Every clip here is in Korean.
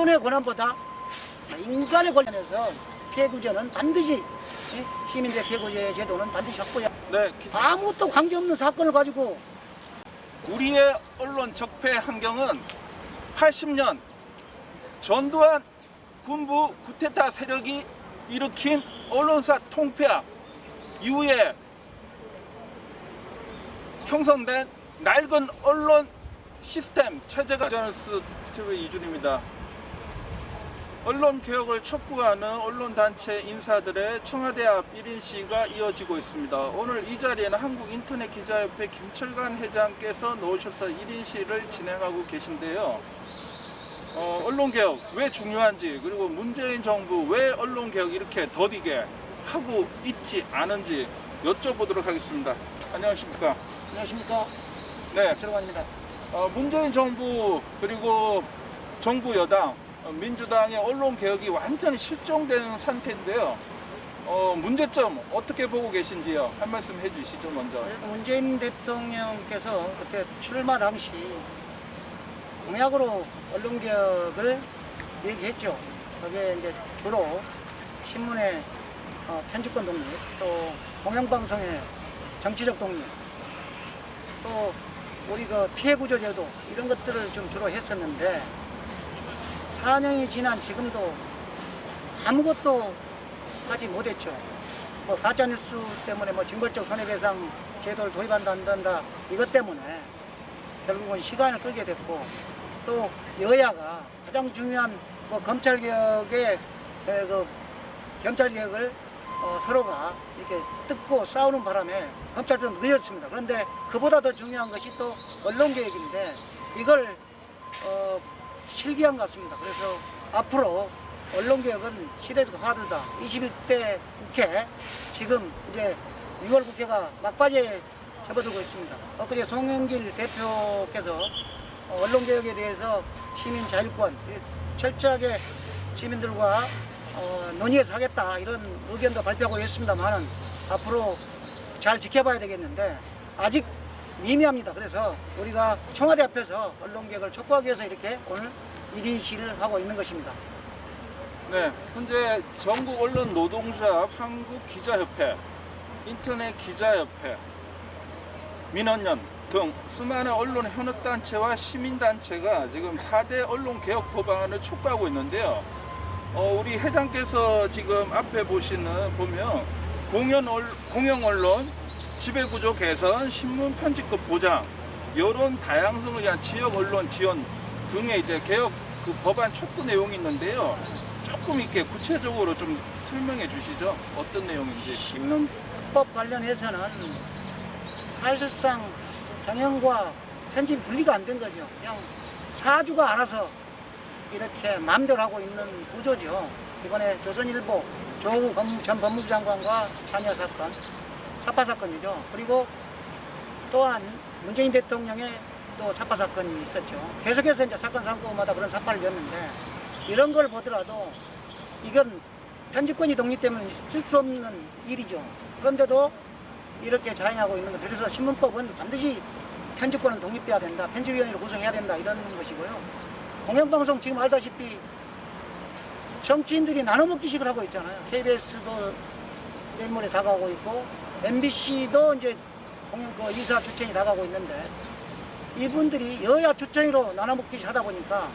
언론의 권한보다 인간의 권한에서 피해 구제는 반드시 예? 시민들의 피해 구제 제도는 반드시 확보해야 네, 기- 아무것도 관계없는 사건을 가지고 우리의 언론 적폐 환경은 80년 전두환 군부 구테타 세력이 일으킨 언론사 통폐합 이후에 형성된 낡은 언론 시스템 체제가 저널스 TV 이준입니다. 언론 개혁을 촉구하는 언론 단체 인사들의 청와대 앞 1인 시가 이어지고 있습니다. 오늘 이 자리에는 한국 인터넷 기자협회 김철관 회장께서 나오셔서 1인 시를 진행하고 계신데요. 어, 언론 개혁 왜 중요한지 그리고 문재인 정부 왜 언론 개혁 이렇게 더디게 하고 있지 않은지 여쭤보도록 하겠습니다. 안녕하십니까? 안녕하십니까 네, 들어갑니다. 어, 문재인 정부 그리고 정부 여당 어, 민주당의 언론 개혁이 완전히 실종된 상태인데요. 어, 문제점 어떻게 보고 계신지요? 한 말씀 해주시죠 먼저. 문재인 대통령께서 그때 출마 당시 공약으로 언론 개혁을 얘기했죠. 그게 이제 주로 신문의 어, 편집권 독립, 또 공영방송의 정치적 독립, 또 우리 그 피해 구조 제도 이런 것들을 좀 주로 했었는데 4년이 지난 지금도 아무것도 하지 못했죠. 뭐 가짜 뉴스 때문에 뭐 징벌적 손해배상 제도를 도입한다 안 한다 이것 때문에 결국은 시간을 끌게 됐고 또 여야가 가장 중요한 뭐 검찰 개혁의 에, 그 경찰 개혁을 어, 서로가 이렇게 뜯고 싸우는 바람에 검찰도 늦었습니다. 그런데 그보다 더 중요한 것이 또 언론 개혁인데 이걸 어, 실기한 것 같습니다. 그래서 앞으로 언론 개혁은 시대적 화두다. 21대 국회 지금 이제 6월 국회가 막바지에 접어들고 있습니다. 엊그제 송영길 대표께서 어, 언론 개혁에 대해서 시민 자율권 철저하게 시민들과 어, 논의해서 하겠다 이런 의견도 발표하고 있습니다만은 앞으로 잘 지켜봐야 되겠는데 아직 미미합니다. 그래서 우리가 청와대 앞에서 언론 개혁을 촉구하기 위해서 이렇게 오늘 1인 시를 하고 있는 것입니다. 네, 현재 전국 언론 노동조합 한국 기자협회, 인터넷 기자협회, 민원연 등 수많은 언론 현업단체와 시민단체가 지금 4대 언론 개혁 법안을 촉구하고 있는데요. 어, 우리 회장께서 지금 앞에 보시는 보면 공연 얼, 공영 언론 지배구조 개선, 신문 편집급 보장, 여론 다양성을 위한 지역 언론 지원 등의 이제 개혁 그 법안 촉구 내용이 있는데요. 조금 이렇게 구체적으로 좀 설명해 주시죠. 어떤 내용인지. 신문법 관련해서는 사실상 경영과 편집 분리가 안 된 거죠. 그냥 사주가 알아서 이렇게 마음대로 하고 있는 구조죠. 이번에 조선일보 법- 전 법무부 장관과 자녀 사건, 사파 사건이죠. 그리고 또한 문재인 대통령의 또 사파 사건이 있었죠. 계속해서 이제 사건 사고마다 그런 사파를 였는데 이런 걸 보더라도 이건 편집권이 독립되면 있을 수 없는 일이죠. 그런데도 이렇게 자행하고 있는 것. 그래서 신문법은 반드시 편집권은 독립돼야 된다. 편집위원회를 구성해야 된다. 이런 것이고요. 공영방송 지금 알다시피 정치인들이 나눠먹기식을 하고 있잖아요. KBS도 내일모레 다가오고 있고 MBC도 이제 공영 그 이사 추천이 나가고 있는데 이분들이 여야 추천으로 나눠먹기식 하다 보니까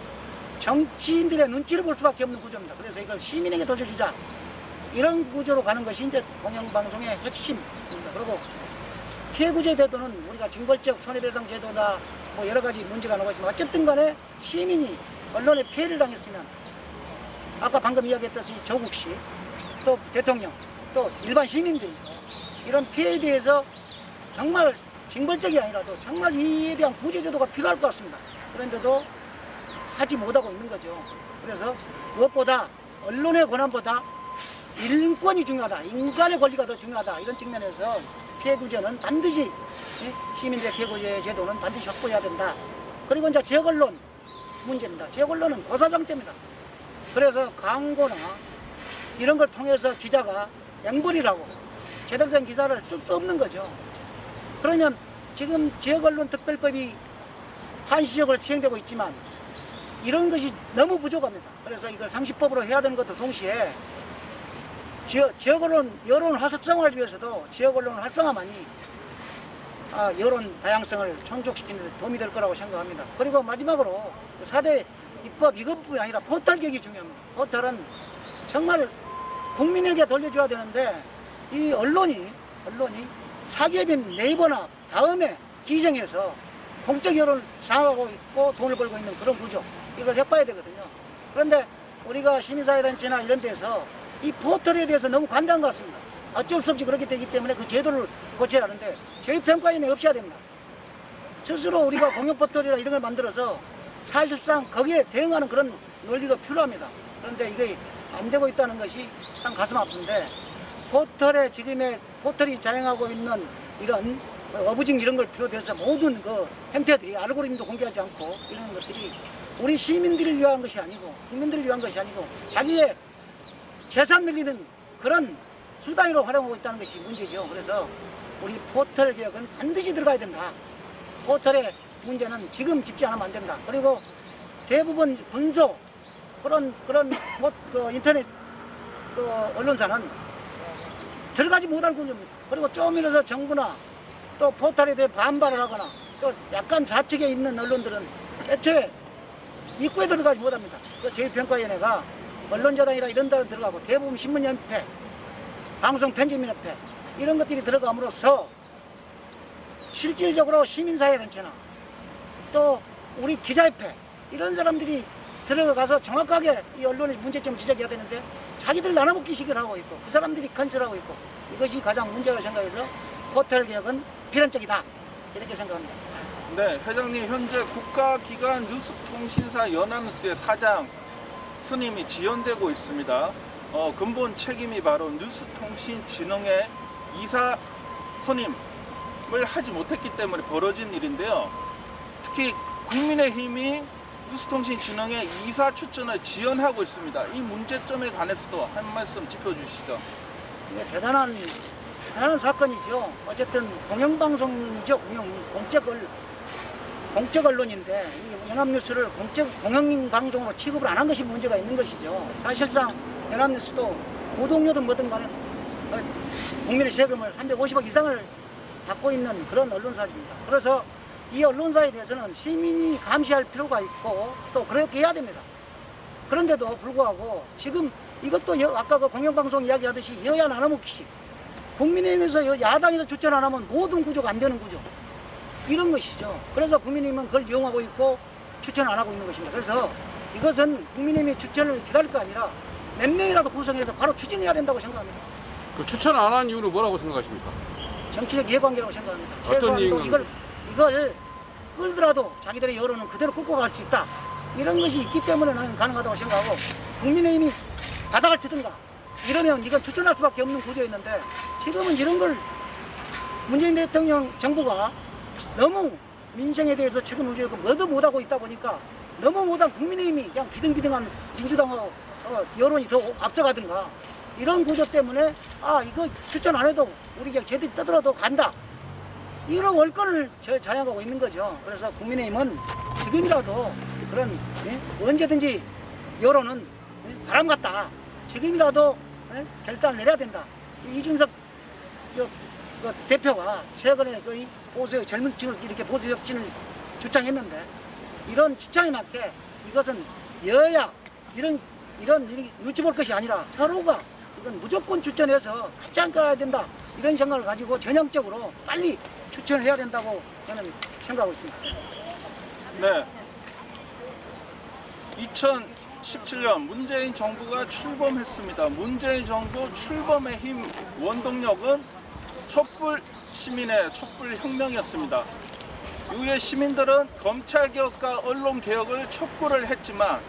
정치인들의 눈치를 볼 수밖에 없는 구조입니다. 그래서 이걸 시민에게 돌려주자. 이런 구조로 가는 것이 이제 공영방송의 핵심입니다. 그리고 피해구제 제도는 우리가 징벌적 손해배상 제도다 뭐 여러 가지 문제가 나오지만 어쨌든 간에 시민이 언론에 피해를 당했으면 아까 방금 이야기했듯이 조국 씨, 또 대통령, 또 일반 시민들이 이런 피해에 대해서 정말 징벌적이 아니라도 정말 이에 대한 구제제도가 필요할 것 같습니다. 그런데도 하지 못하고 있는 거죠. 그래서 무엇보다 언론의 권한보다 인권이 중요하다. 인간의 권리가 더 중요하다. 이런 측면에서 피해 구제는 반드시 예, 시민들의 피해 구제 제도는 반드시 확보해야 된다. 그리고 이제 지역 언론 문제입니다. 지역 언론은 고사장대입니다. 그래서 광고나 이런 걸 통해서 기자가 앵벌이라고 제대로 된 기사를 쓸 수 없는 거죠. 그러면 지금 지역 언론 특별법이 한 지역으로 시행되고 있지만 이런 것이 너무 부족합니다. 그래서 이걸 상식법으로 해야 되는 것도 동시에 지역, 지역 언론, 여론 활성화를 위해서도 지역 언론 활성화만이 아, 여론 다양성을 충족시키는 데 도움이 될 거라고 생각합니다. 그리고 마지막으로 4대 입법 이것뿐이 아니라 포털 개혁이 중요합니다. 포털은 정말 국민에게 돌려줘야 되는데 이 언론이 언론이 사기업인 네이버나 다음에 기생해서 공적 여론을 장악하고 있고 돈을 벌고 있는 그런 구조 이걸 해봐야 되거든요. 그런데 우리가 시민사회단체나 이런 데서 이 포털에 대해서 너무 관대한 것 같습니다. 어쩔 수 없이 그렇게 되기 때문에 그 제도를 고쳐야 하는데 저희 평가인에 없어야 됩니다. 스스로 우리가 공영 포털이나 이런 걸 만들어서 사실상 거기에 대응하는 그런 논리도 필요합니다. 그런데 이게 안 되고 있다는 것이 참 가슴 아픈데 포털에 지금의 포털이 자행하고 있는 이런 어부징 이런 걸 비롯해서 모든 그 행태들이 알고리즘도 공개하지 않고 이런 것들이 우리 시민들을 위한 것이 아니고 국민들을 위한 것이 아니고 자기의 재산 늘리는 그런 수단으로 활용하고 있다는 것이 문제죠. 그래서 우리 포털 개혁은 반드시 들어가야 된다. 포털의 문제는 지금 짚지 않으면 안 된다. 그리고 대부분 군소 그런 그런 포- 그 인터넷 그 언론사는 들어가지 못할 구조입니다. 그리고 조금이라도 정부나 또 포털에 대해 반발을 하거나 또 약간 좌측에 있는 언론들은 애초에 입구에 들어가지 못합니다. 그 제1평가위원회가 언론자단이라 이런 데로 들어가고 대부분 신문연패, 방송편집인협회 이런 것들이 들어감으로써 실질적으로 시민사회 단체나 또 우리 기자협회 이런 사람들이 들어가서 정확하게 이 언론의 문제점 지적해야 되는데 자기들 나눠먹기식을 하고 있고 그 사람들이 컨설하고 있고 이것이 가장 문제라고 생각해서 포털 개혁은 필연적이다 이렇게 생각합니다. 네, 회장님 현재 국가기관 뉴스통신사 연합뉴스의 사장 스님이 지연되고 있습니다. 어, 근본 책임이 바로 뉴스통신진흥회 이사 선임을 하지 못했기 때문에 벌어진 일인데요. 특히 국민의힘이 뉴스통신진흥회 이사 추천을 지연하고 있습니다. 이 문제점에 관해서도 한 말씀 짚어주시죠. 이게 대단한 대단한 사건이죠. 어쨌든 공영방송이죠. 공영 공적 언론인데 이 연합뉴스를 공적 공영방송으로 취급을 안 한 것이 문제가 있는 것이죠. 사실상 연합뉴스도 구독료든 뭐든 간에 어, 국민의 세금을 350억 이상을 받고 있는 그런 언론사입니다. 그래서 이 언론사에 대해서는 시민이 감시할 필요가 있고 또 그렇게 해야 됩니다. 그런데도 불구하고 지금 이것도 여- 아까 그 공영방송 이야기하듯이 여야 나눠먹기식 국민의힘에서 여- 야당에서 추천 안 하면 모든 구조가 안 되는 구조 이런 것이죠. 그래서 국민의힘은 그걸 이용하고 있고 추천 안 하고 있는 것입니다. 그래서 이것은 국민의힘이 추천을 기다릴 거 아니라 몇 명이라도 구성해서 바로 추진해야 된다고 생각합니다. 그 추천 안 한 이유는 뭐라고 생각하십니까? 정치적 이해관계라고 생각합니다. 어떤 최소한도? 이걸 이걸 끌더라도 자기들의 여론은 그대로 끌고 갈 수 있다. 이런 것이 있기 때문에 나는 가능하다고 생각하고 국민의힘이 바닥을 치든가 이러면 이건 추천할 수밖에 없는 구조였는데 지금은 이런 걸 문재인 대통령 정부가 너무 민생에 대해서 책임을 지고 뭐도 못하고 있다 보니까 너무 못한 국민의힘이 그냥 비등비등한 민주당하고 어, 여론이 더 앞서가든가 이런 구조 때문에 아 이거 추천 안 해도 우리 그냥 제대로 떠들어도 간다 이런 월권을 저 자양하고 있는 거죠. 그래서 국민의힘은 지금이라도 그런 예? 언제든지 여론은 예? 바람 같다. 지금이라도 예? 결단을 내려야 된다. 이 이준석 그, 그 대표가 최근에 거의 보수의 젊은 층을 이렇게 보수 혁신을 주장했는데 이런 주장에 맞게 이것은 여야 이런 이런 이런 눈치 볼 것이 아니라 서로가 이건 무조건 추천해서 같이 안 가야 된다 이런 생각을 가지고 전형적으로 빨리 추천해야 된다고 저는 생각하고 있습니다. 네. 2017년 문재인 정부가 출범했습니다. 문재인 정부 출범의 힘 원동력은 촛불 시민의 촛불 혁명이었습니다. 이후에 시민들은 검찰 개혁과 언론 개혁을 촉구를 했지만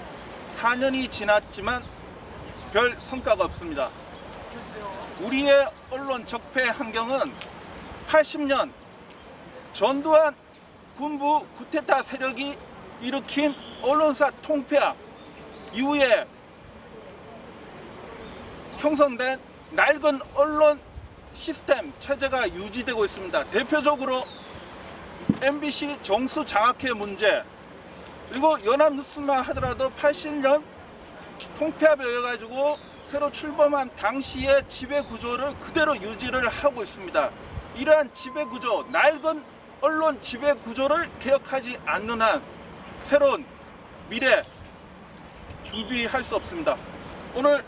4년이 지났지만 별 성과가 없습니다. 우리의 언론 적폐 환경은 80년 전두환 군부 구테타 세력이 일으킨 언론사 통폐합 이후에 형성된 낡은 언론 시스템 체제가 유지되고 있습니다. 대표적으로 MBC 정수 장악회 문제, 그리고 연합뉴스만 하더라도 80년 통폐합에 의해 가지고 새로 출범한 당시의 지배 구조를 그대로 유지를 하고 있습니다. 이러한 지배 구조, 낡은 언론 지배 구조를 개혁하지 않는 한 새로운 미래 준비할 수 없습니다. 오늘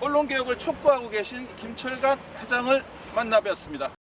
언론 개혁을 촉구하고 계신 김철관 회장을 만나뵙었습니다.